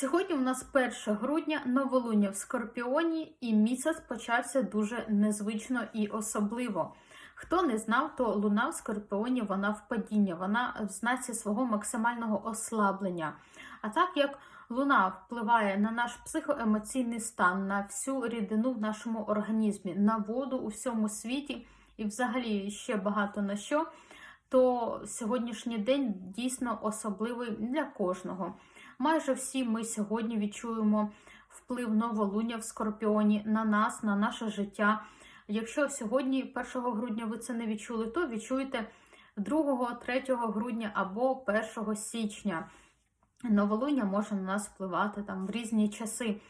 Сьогодні у нас 1 грудня, новолуння в Скорпіоні, і місяць почався дуже незвично і особливо. Хто не знав, то луна в Скорпіоні вона в падінні, вона в знаці свого максимального ослаблення. А так як луна впливає на наш психоемоційний стан, на всю рідину в нашому організмі, на воду у всьому світі і взагалі ще багато на що, то сьогоднішній день дійсно особливий для кожного. Майже всі ми сьогодні відчуємо вплив новолуння в Скорпіоні на нас, на наше життя. Якщо сьогодні, 1 грудня, ви це не відчули, то відчуєте 2, 3 грудня або 1 січня. Новолуння може на нас впливати там в різні часи.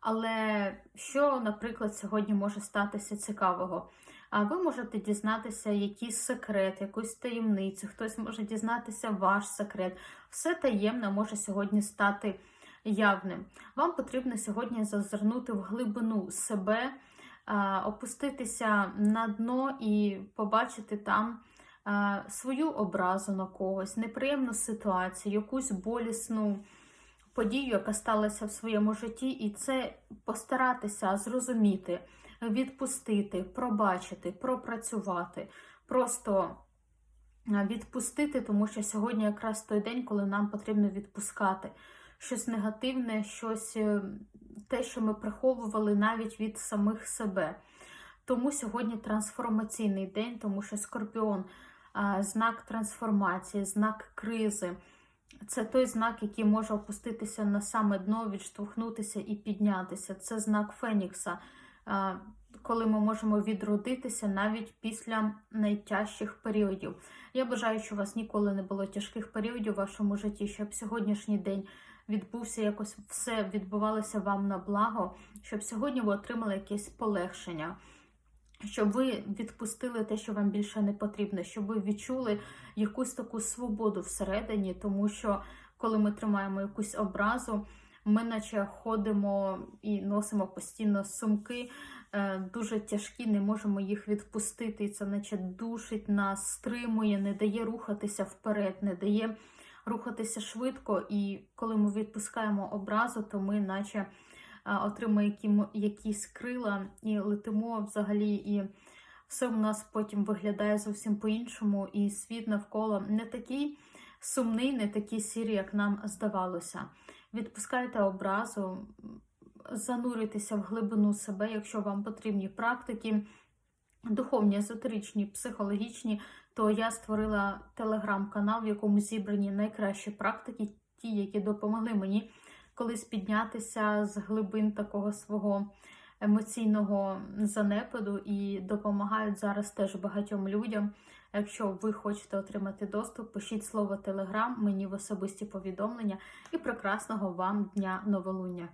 Але що, наприклад, сьогодні може статися цікавого? А ви можете дізнатися якийсь секрет, якусь таємницю, хтось може дізнатися ваш секрет. Все таємне може сьогодні стати явним. Вам потрібно сьогодні зазирнути в глибину себе, опуститися на дно і побачити там свою образу на когось, неприємну ситуацію, якусь болісну подію, яка сталася в своєму житті, і це постаратися зрозуміти, відпустити, пробачити, пропрацювати, просто відпустити, тому що сьогодні якраз той день, коли нам потрібно відпускати щось негативне, щось е, те, що ми приховували навіть від самих себе. Тому сьогодні трансформаційний день, тому що скорпіон знак трансформації, знак кризи. Це той знак, який може опуститися на саме дно, відштовхнутися і піднятися. Це знак Фенікса, коли ми можемо відродитися навіть після найтяжчих періодів. Я бажаю, щоб у вас ніколи не було тяжких періодів у вашому житті, щоб сьогоднішній день відбувся якось все відбувалося вам на благо, щоб сьогодні ви отримали якесь полегшення щоб ви відпустили те, що вам більше не потрібно, щоб ви відчули якусь таку свободу всередині, тому що коли ми тримаємо якусь образу, ми наче ходимо і носимо постійно сумки, е, дуже тяжкі, не можемо їх відпустити. І це наче душить нас, стримує, не дає рухатися вперед, не дає рухатися швидко. І коли ми відпускаємо образу, то ми наче отримує якісь крила і летимо взагалі, і все у нас потім виглядає зовсім по-іншому, і світ навколо не такий сумний, не такий сірий, як нам здавалося. Відпускайте образу, занурюйтеся в глибину себе, якщо вам потрібні практики. Духовні, езотеричні, психологічні, то я створила телеграм-канал, в якому зібрані найкращі практики, ті, які допомогли мені колись піднятися з глибин такого свого емоційного занепаду і допомагають зараз теж багатьом людям. Якщо ви хочете отримати доступ, пишіть слово Телеграм мені в особисті повідомлення і прекрасного вам дня новолуння.